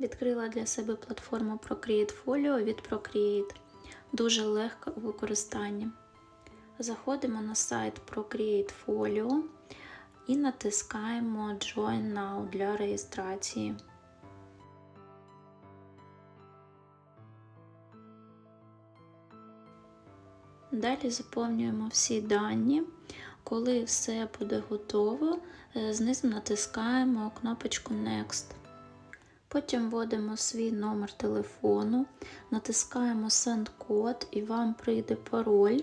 Відкрила для себе платформу Procreate Folio від Procreate. Дуже легка у використанні. Заходимо на сайт Procreate Folio і натискаємо Join Now для реєстрації. Далі заповнюємо всі дані. Коли все буде готово, е, знизу натискаємо кнопочку Next. Потім вводимо свій номер телефону, натискаємо Send код і вам прийде пароль,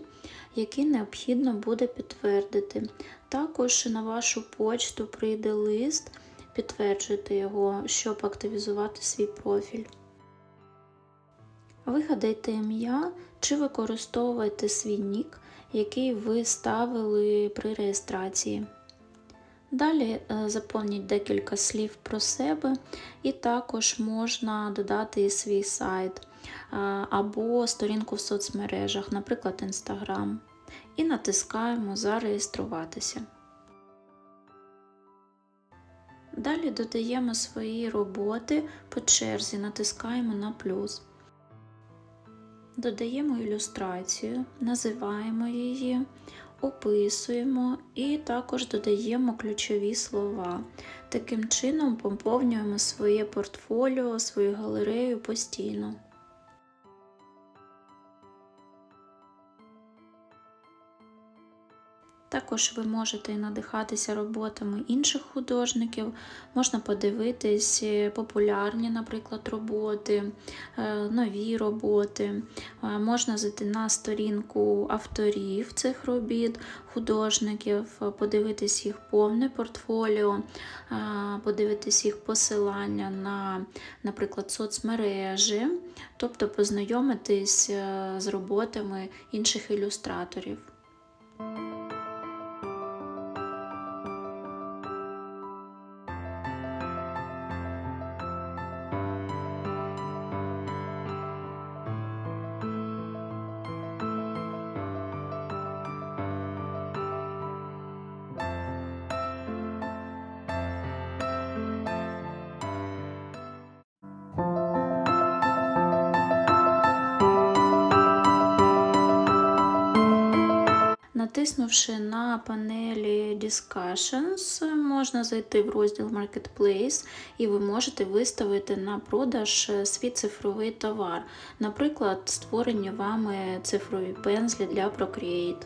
який необхідно буде підтвердити. Також на вашу почту прийде лист, підтверджуйте його, щоб активізувати свій профіль. Вигадайте ім'я чи використовуйте свій нік, який ви ставили при реєстрації. Далі е, заповніть декілька слів про себе, і також можна додати свій сайт е, або сторінку в соцмережах, наприклад, Instagram. І натискаємо Зареєструватися. Далі додаємо свої роботи по черзі, натискаємо на плюс. Додаємо ілюстрацію, називаємо її, описуємо і також додаємо ключові слова. Таким чином поповнюємо своє портфоліо, свою галерею постійно. Також ви можете надихатися роботами інших художників, можна подивитись е, популярні, наприклад, роботи, е, нові роботи. Е, Можна зайти на сторінку авторів цих робіт, художників, подивитись їх повне портфоліо, подивитись їх посилання на, наприклад, соцмережі, тобто познайомитись з роботами інших ілюстраторів. Натиснувши на панелі Discussions, можна зайти в розділ Marketplace і ви можете виставити на продаж свій цифровий товар, наприклад, створені вами цифрові пензлі для Procreate.